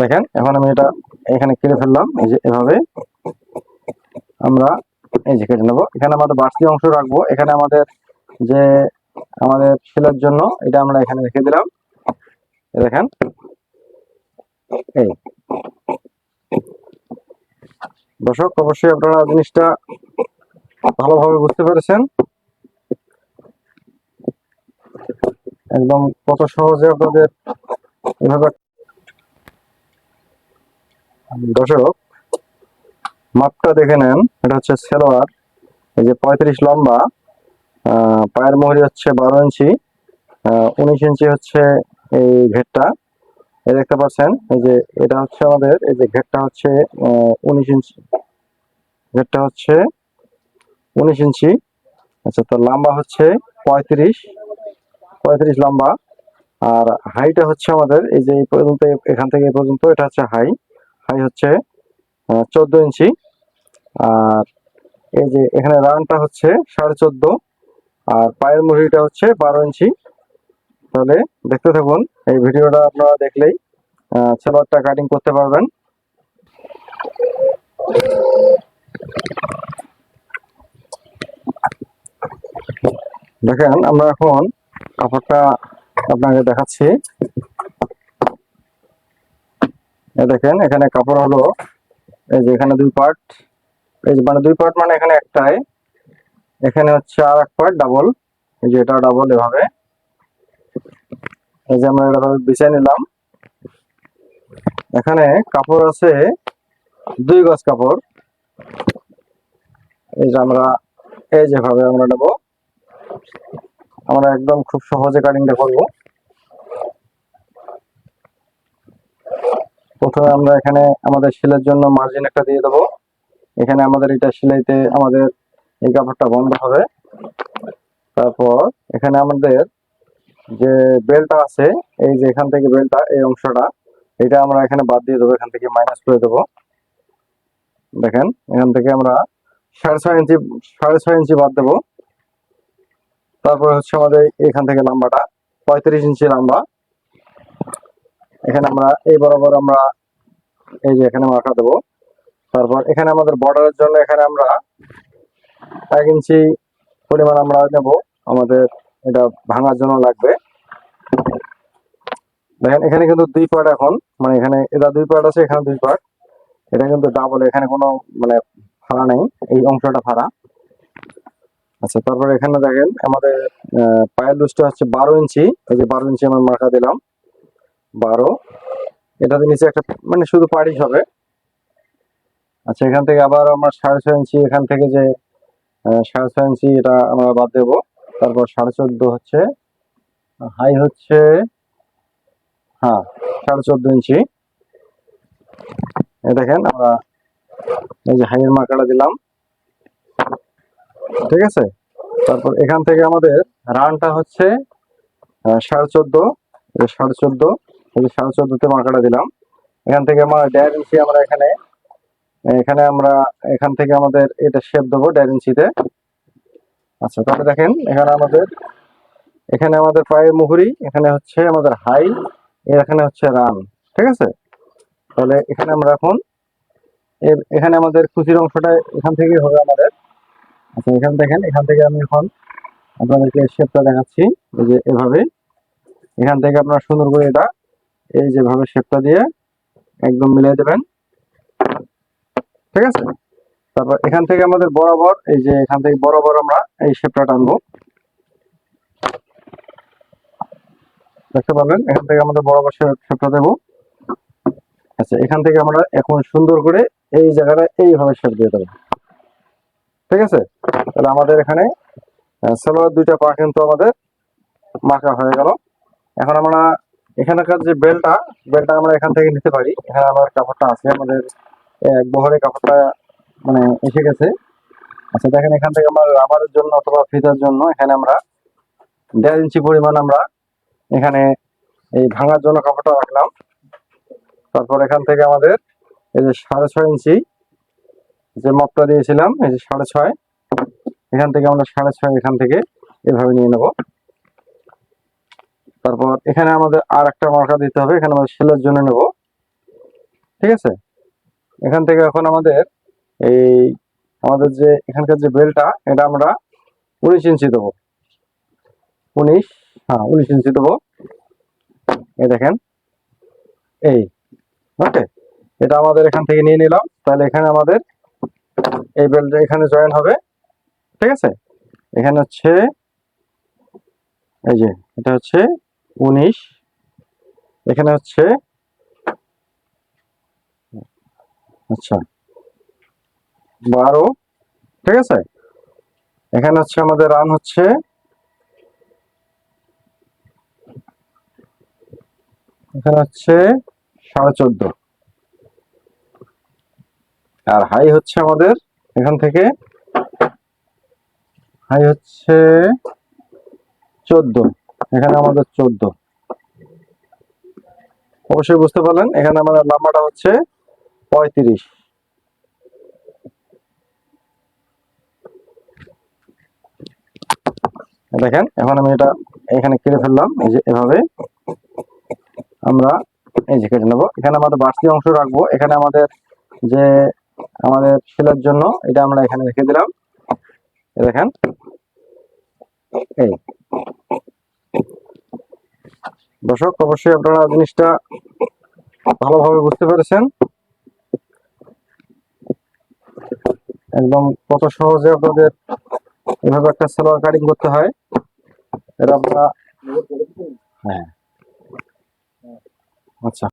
দেখেন, এখন আমি এটা এখানে কেটে ফেললাম, এই যে এভাবে। আমরা এই যে কেটে নেব। এখানে আমাদের বাড়তি অংশ রাখব। এখানে আমাদের যে আমাদের সেলের জন্য, এটা আমরা এখানে রেখে দিলাম। দেখেন। এই। দর্শক, অবশ্যই আপনারা জিনিসটা ভালোভাবে বুঝতে পেরেছেন। একদম কত সহজে আপনাদের এভাবে দর্শক, মাপটা দেখে নেন। এটা হচ্ছে সেলোয়ার, এই যে পঁয়ত্রিশ লম্বা পায়ের মোহরি হচ্ছে বারো ইঞ্চি উনিশ ইঞ্চি হচ্ছে এই ঘেরটা। এই দেখতে পাচ্ছেন, এই যে এটা হচ্ছে আমাদের, এই যে ঘেরটা হচ্ছে উনিশ ইঞ্চি, ঘেরটা হচ্ছে উনিশ ইঞ্চি। আচ্ছা তো লম্বা হচ্ছে পঁয়ত্রিশ পঁয়ত্রিশ লম্বা। আর হাইটা হচ্ছে আমাদের, এই যে এই পর্যন্ত, এখান থেকে এই পর্যন্ত, এটা হচ্ছে হাই। হাই হচ্ছে চোদ্দ ইঞ্চি। আর এই যে এখানে রানটা হচ্ছে সাড়ে চোদ্দ, আর পায়ের মুড়িটা হচ্ছে বারো ইঞ্চি। তাহলে দেখতে থাকুন, এই ভিডিওটা আপনারা দেখলেই সেলোয়ারটা কাটিং করতে পারবেন। দেখেন, আমরা এখন কাপড়টা আপনাকে দেখাচ্ছি। দেখেন, এখানে কাপড় হলো, এই যে এখানে দুই পার্ট এই যে মানে দুই পার্ট মানে এখানে একটাই, এখানে হচ্ছে আর এক পার্ট ডাবল এই যে এটা ডাবল এভাবে। এই যে আমরা এটা বিছিয়ে নিলাম। এখানে কাপড় আছে দুই গজ কাপড়। এই যে আমরা, এই যেভাবে আমরা নেব, আমরা একদম খুব সহজে কাটিংটা করব। প্রথমে আমরা এখানে আমাদের সেলের জন্য মার্জিন একটা দিয়ে দেবো। এখানে আমাদের এটা সেলাইতে আমাদের এই কাপড়টা বন্ধ হবে। তারপর এখানে আমাদের যে বেলটা আছে, এই যে এখান থেকে বেলটা এই অংশটা, এটা আমরা এখানে বাদ দিয়ে দেবো, এখান থেকে মাইনাস করে দেবো। দেখেন, এখান থেকে আমরা সাড়ে ছয় ইঞ্চি, সাড়ে ছয় ইঞ্চি বাদ দেবো। তারপর হচ্ছে আমাদের এখান থেকে লম্বাটা পঁয়ত্রিশ ইঞ্চি লম্বা এখানে আমরা এই বরাবর আমরা এই যে এখানে মার্কা দেবো। তারপর এখানে আমাদের বর্ডারের জন্য এখানে আমরা এক ইঞ্চি পরিমাণ আমরা নেব। আমাদের এটা ভাঙার জন্য লাগবে। দেখেন, এখানে কিন্তু দুই পার্ট এখন মানে এখানে এটা দুই পার্ট আছে, এখানে দুই পার্ট এটা কিন্তু ডাবল এখানে কোনো মানে ফাড়া নেই, এই অংশটা ফাড়া। আচ্ছা তারপর এখানে দেখেন, আমাদের পায়ের লুজটা হচ্ছে বারো ইঞ্চি। এই যে বারো ইঞ্চি আমরা মার্কা দিলাম। বারো। এটাতে নিচে একটা মানে শুধু পাড়ি হবে। আচ্ছা এখান থেকে আবার আমরা সাড়ে ছয় ইঞ্চি, এখান থেকে যে সাড়ে ছয় ইঞ্চি এটা আমরা বাদ দেবো। তারপর সাড়ে চোদ্দ হচ্ছে, হাই হচ্ছে হ্যাঁ সাড়ে চোদ্দ ইঞ্চি। দেখেন, আমরা এই যে হাইয়ের মার্কাটা দিলাম। ঠিক আছে? তারপর এখান থেকে আমাদের রানটা হচ্ছে সাড়ে চোদ্দ সাড়ে চোদ্দ। এই যে সাড়ে মার্কাটা দিলাম। এখান থেকে আমরা দেড় ইঞ্চি আমরা এখানে এখানে আমরা এখান থেকে আমাদের এটা শেপ দেবো দেড় ইঞ্চিতে আচ্ছা তাহলে দেখেন, এখানে আমাদের এখানে আমাদের পায়ের মুহুরি, এখানে হচ্ছে আমাদের হাই এখানে হচ্ছে রান, ঠিক আছে? তাহলে এখানে আমরা এখন এখানে আমাদের কুচির অংশটা এখান থেকেই হবে আমাদের। আচ্ছা এখান দেখেন, এখান থেকে আমি এখন আপনাদেরকে শেপটা দেখাচ্ছি যে এভাবে। এখান থেকে আপনারা সুন্দর করে এটা এই যেভাবে শেপটা দিয়ে একদম মিলিয়ে দেবেন। ঠিক আছে? তারপর এখান থেকে আমাদের বরাবর, এই যে এখান থেকে বরাবর আমরা এই শেপটা টানবো। দেখতে পারলেন? এখান থেকে আমাদের বরাবর শেপটা দেবো। আচ্ছা এখান থেকে আমরা এখন সুন্দর করে এই জায়গাটা এইভাবে শেপ দিয়ে দেবো। ঠিক আছে? তাহলে আমাদের এখানে সালোয়ার দুইটা পা কিন্তু আমাদের মাখা হয়ে গেল। এখন আমরা এখানকার যে বেলটা বেলটা আমরা এখান থেকে নিতে পারি। এখানে আমার কাপড়টা আছে, আমাদের এক বহরে কাপড়টা মানে এসে গেছে। আচ্ছা দেখেন এখান থেকে আমরা রাবারের জন্য অথবা ফিতার জন্য এখানে আমরা দেড় ইঞ্চি পরিমাণ আমরা এখানে এই ভাঙার জন্য কাপড়টা রাখলাম। তারপর এখান থেকে আমাদের এই যে সাড়ে ছয় ইঞ্চি যে মাপটা দিয়েছিলাম, এই যে সাড়ে ছয়, এখান থেকে আমরা সাড়ে ছয় এখান থেকে এভাবে নিয়ে নেব। তারপর এখানে আমাদের আর একটা মার্কা দিতে হবে, এখানে আমরা সেলের জন্য নেব। ঠিক আছে? এখান থেকে এখন আমাদের এই, আমাদের যে এখানকার যে বেলটা, এটা আমরা উনিশ ইঞ্চি দেবো। উনিশ হ্যাঁ উনিশ ইঞ্চি দেবো। এই দেখেন। এই, ওকে। এটা আমাদের এখান থেকে নিয়ে নিলাম। তাহলে এখানে আমাদের এই বেলটা এখানে জয়েন হবে। ঠিক আছে? এখানে হচ্ছে, এই যে, এটা হচ্ছে উনিশ। এখানে হচ্ছে আচ্ছা বারো, ঠিক আছে? এখানে হচ্ছে আমাদের রান হচ্ছে এখানে হচ্ছে সাড়ে চোদ্দ। আর হাই হচ্ছে আমাদের এখান থেকে হাই হচ্ছে চোদ্দ। এখানে আমাদের চোদ্দ। অবশ্যই বুঝতে পারলেন, এখানে আমাদের নাম্বারটা হচ্ছে পঁয়ত্রিশ। দেখেন, এখন আমি এটা এখানে কেটে ফেললাম, এই যে এভাবে। আমরা এই যে কেটে নেব। এখানে আমাদের বাড়তি অংশ রাখব। এখানে আমাদের যে আমাদের সেলের জন্য, এটা আমরা এখানে রেখে দিলাম। দেখেন, এই। দর্শক, অবশ্যই আপনারা জিনিসটা ভালোভাবে বুঝতে পেরেছেন। একদম কত সহজে আপনাদের এভাবে একটা সালোয়ার কাটিং করতে হয়, এটা আপনারা হ্যাঁ। আচ্ছা।